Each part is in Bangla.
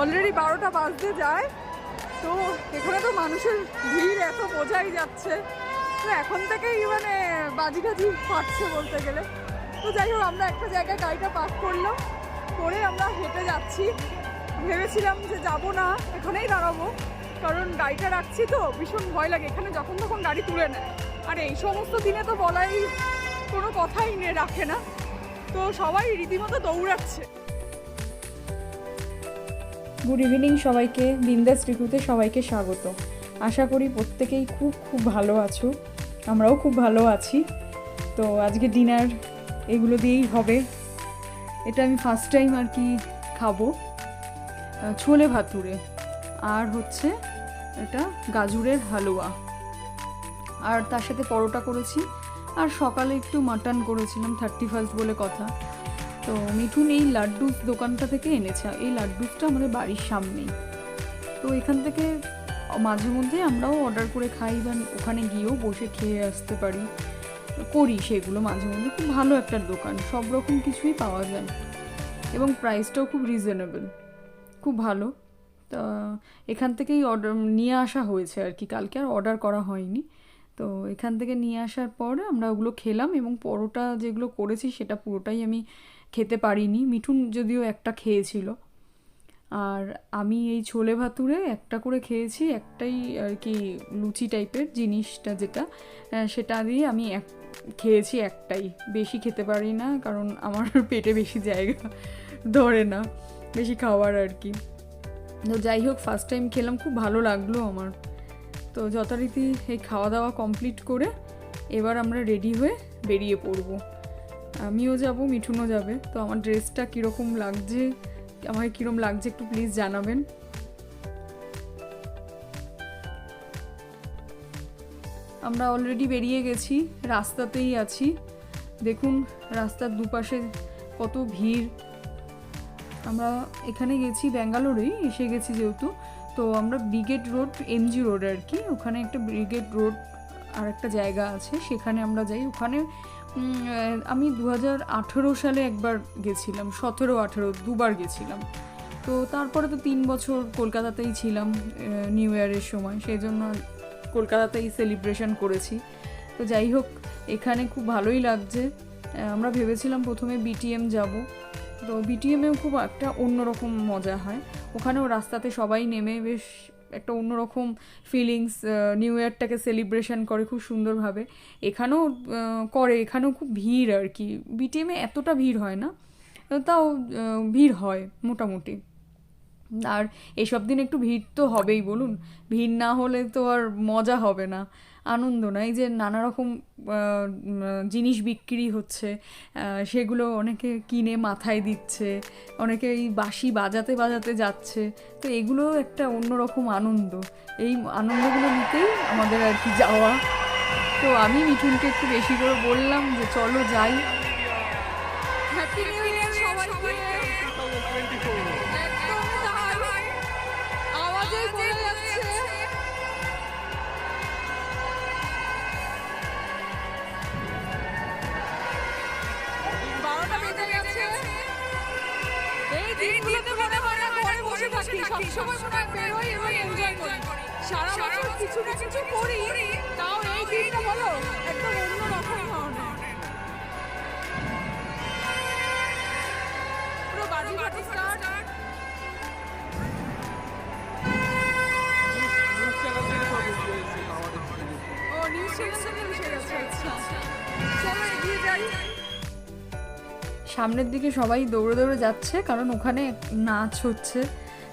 অলরেডি বারোটা বাজতে যায়। তো এখানে তো মানুষের ভিড় এত, বোঝাই যাচ্ছে। তো এখন থেকেই মানে বাজি গাজি ফাটছে বলতে গেলে। তো যাই হোক, আমরা একটা জায়গায় গাড়িটা পার্ক করলাম। করে আমরা হেঁটে যাচ্ছি। ভেবেছিলাম যে যাব না, এখানেই দাঁড়াবো। কারণ গাড়িটা রাখছি তো, ভীষণ ভয় লাগে। এখানে যখন তখন গাড়ি তুলে নেয়। আর এই সমস্ত দিনে তো বলাই কোনো কথাই রাখে না। তো সবাই রীতিমতো দৌড়াচ্ছে। গুড ইভিনিং সবাইকে, বিন্দাস ঋতুতে সবাইকে স্বাগত। আশা করি প্রত্যেকেই খুব খুব ভালো আছো। আমরাও খুব ভালো আছি। তো আজকে ডিনার এগুলো দিয়েই হবে। এটা আমি ফার্স্ট টাইম আর কি খাব। ছোলে ভাতুরে। আর হচ্ছে এটা গাজরের হালুয়া। আর তার সাথে পরোটা করেছি। আর সকালে একটু মাটন করেছিলাম থার্টি ফার্স্ট বলে কথা। তো মিঠুন এই লাড্ডুস দোকানটা থেকে এনেছে। এই লাড্ডুসটা আমাদের বাড়ির সামনেই। তো এখান থেকে মাঝে মধ্যে আমরাও অর্ডার করে খাই বা ওখানে গিয়েও বসে খেয়ে আসতে পারি। করি সেগুলো মাঝে মধ্যে, খুব ভালো একটা দোকান, সব রকম কিছুই পাওয়া যায়। এবং প্রাইসটাও খুব রিজনেবল খুব ভালো। তা এখান থেকেই অর্ডার নিয়ে আসা হয়েছে আর কি, কালকে আর অর্ডার করা হয়নি। তো এখান থেকে নিয়ে আসার পরে আমরা ওগুলো খেলাম এবং পরোটা যেগুলো করেছি সেটা পুরোটাই আমি খেতে পারিনি। মিঠুন যদিও একটা খেয়েছিল। আর আমি এই ছোলে ভাতুরে একটা করে খেয়েছি, একটাই আর কি লুচি টাইপের জিনিসটা যেটা সেটা দিয়ে আমি এক, খেয়েছি একটাই। বেশি খেতে পারি না, কারণ আমার পেটে বেশি জায়গা ধরে না, বেশি খাওয়ার আর কি। তো যাই হোক ফার্স্ট টাইম খেলাম, খুব ভালো লাগল আমার। তো যথারীতি এই খাওয়া দাওয়া কমপ্লিট করে এবার আমরা রেডি হয়ে বেরিয়ে পড়ব। আমিও যাব, মিঠুনও যাবে। তো আমার ড্রেসটা কীরকম লাগছে, আমাকে কীরকম লাগছে একটু প্লিজ জানাবেন। আমরা অলরেডি বেরিয়ে গেছি, রাস্তাতেই আছি। দেখুন, রাস্তার দুপাশে কত ভিড়। আমরা এখানে গেছি ব্যাঙ্গালোরেই, এসে গেছি যেহেতু। তো আমরা ব্রিগেড রোড, এমজি রোড আর কি। ওখানে একটা ব্রিগেড রোড আর একটা জায়গা আছে, সেখানে আমরা যাই। ওখানে আমি দু হাজার আঠেরো সালে একবার গেছিলাম, সতেরো আঠেরো দুবার গেছিলাম। তো তারপরে তো তিন বছর কলকাতাতেই ছিলাম নিউ ইয়ারের সময়, সেই জন্য কলকাতাতেই সেলিব্রেশন করেছি। তো যাই হোক, এখানে খুব ভালোই লাগছে। আমরা ভেবেছিলাম প্রথমে বিটিএম যাব। তো বিটিএমেও খুব একটা অন্যরকম মজা হয়। ওখানেও রাস্তাতে সবাই নেমে বেশ একটা অন্যরকম ফিলিংস নিউ ইয়ারটাকে সেলিব্রেশন করে খুব সুন্দরভাবে। এখানেও করে, এখানেও খুব ভিড় আর কি। বিটিএমে এতটা ভিড় হয় না। তাও ভিড় হয় মোটামুটি। আর এসব দিন একটু ভিড় তো হবেই বলুন। ভিড় না হলে তো আর মজা হবে না। আনন্দ না এই যে নানা রকম জিনিস বিক্রি হচ্ছে সেগুলো অনেকে কিনে মাথায় দিচ্ছে অনেকে এই বাঁশি বাজাতে বাজাতে যাচ্ছে তো এগুলো একটা অন্যরকম আনন্দ। এই আনন্দগুলো নিতেই আমাদের আর কি যাওয়া। তো আমি মিঠুনকে একটু বেশি করে বললাম যে চলো যাই। হ্যাপি নিউ ইয়ার সবাইকে সবসময় মনে হয় বেরোই এবং এনজয় করি। সারা বছর কিছু না কিছু করি তাও এই দিনটা বলো একদম অন্যরকম ধরনের। পুরো বাজি ফাটি স্টার্ট ও নিউজ চ্যানেল থেকে গেছে। আচ্ছা। চলো এগিয়ে যাই। সামনের দিকে সবাই দৌড়ে দৌড়ে যাচ্ছে কারণ ওখানে নাচ হচ্ছে।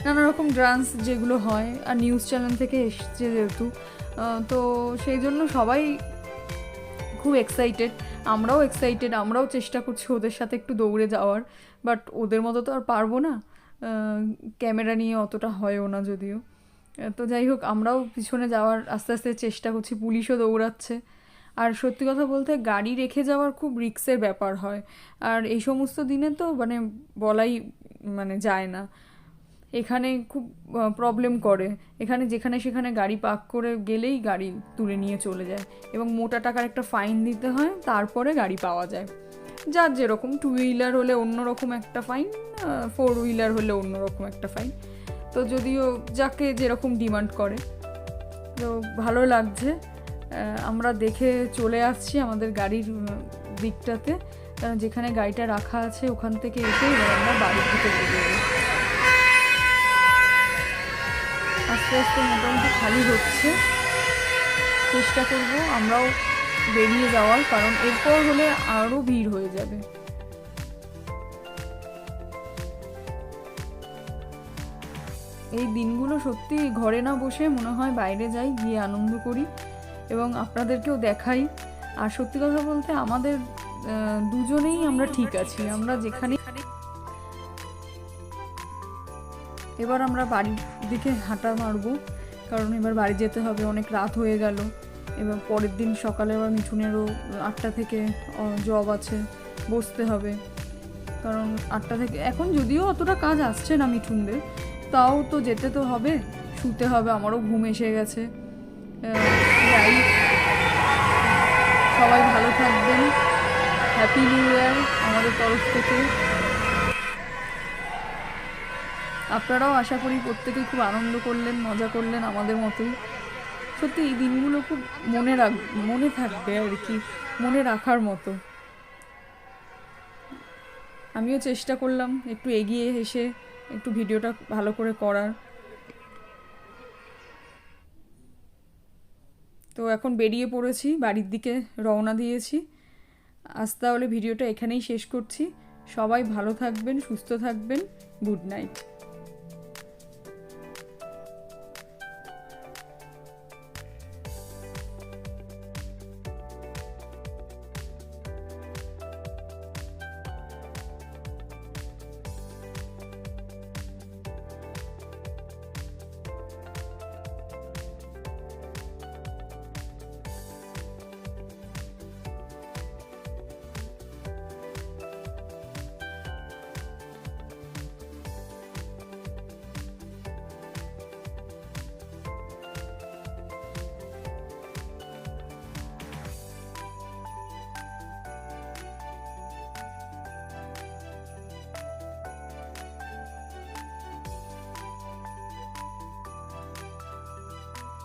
নানা রকম ডান্স যেগুলো হয়, আর নিউজ চ্যানেল থেকে এসছে যেহেতু তো সেই জন্য সবাই খুব এক্সাইটেড আমরাও এক্সাইটেড আমরাও চেষ্টা করছি ওদের সাথে একটু দৌড়ে যাওয়ার বাট ওদের মতো তো আর পারব না। ক্যামেরা নিয়ে অতটা হয়ও না যদিও। তো যাই হোক, আমরাও পিছনে যাওয়ার আস্তে আস্তে চেষ্টা করছি, পুলিশও দৌড়াচ্ছে। আর সত্যি কথা বলতে গাড়ি রেখে যাওয়ার খুব রিক্সের ব্যাপার হয়। আর এই সমস্ত দিনে তো মানে বলাই মানে যায় না। এখানে খুব প্রবলেম করে। এখানে যেখানে সেখানে গাড়ি পার্ক করে গেলেই গাড়ি তুলে নিয়ে চলে যায় এবং মোটা টাকার একটা ফাইন দিতে হয়, তারপরে গাড়ি পাওয়া যায়। যার যেরকম টু হুইলার হলে অন্যরকম একটা ফাইন ফোর হুইলার হলে অন্যরকম একটা ফাইন তো যদিও যাকে যেরকম ডিমান্ড করে। তো ভালো লাগছে। আমরা দেখে চলে আসছি আমাদের গাড়ির দিকটাতে। যেখানে গাড়িটা রাখা আছে ওখান থেকে এসে এবার আমরা বাড়ির দিকে বেরোবো আস্তে আস্তে মোটামুটি খালি হচ্ছে। চেষ্টা করব আমরাও বেরিয়ে যাওয়ার, কারণ এরপর হলে আরও ভিড় হয়ে যাবে। এই দিনগুলো সত্যি ঘরে না বসে মনে হয় বাইরে যাই, গিয়ে আনন্দ করি এবং আপনাদেরকেও দেখাই। আর সত্যি কথা বলতে আমাদের দুজনেই আমরা ঠিক আছি। আমরা যেখানে এবার আমরা বাড়ির দিকে হাঁটা মারবো, কারণ এবার বাড়ি যেতে হবে, অনেক রাত হয়ে গেল। এবার পরের দিন সকালে আবার মিঠুনেরও আটটা থেকে জব আছে, বসতে হবে। কারণ আটটা থেকে, এখন যদিও অতটা কাজ আসছে না মিঠুনদের, তাও তো যেতে তো হবে, শুতে হবে, আমারও ঘুম এসে গেছে। যাই সবাই ভালো থাকবেন। হ্যাপি নিউ ইয়ার আমাদের তরফ থেকে। আপনারাও আশা করি প্রত্যেকেই খুব আনন্দ করলেন, মজা করলেন আমাদের মতোই। সত্যি এই দিনগুলো খুব মনে রাখ, মনে থাকবে আর কি, মনে রাখার মতো। আমিও চেষ্টা করলাম একটু এগিয়ে এসে একটু ভিডিওটা ভালো করে করার। তো এখন বেরিয়ে পড়েছি, বাড়ির দিকে রওনা দিয়েছি। আজ তাহলে ভিডিওটা এখানেই শেষ করছি। সবাই ভালো থাকবেন, সুস্থ থাকবেন। Good night.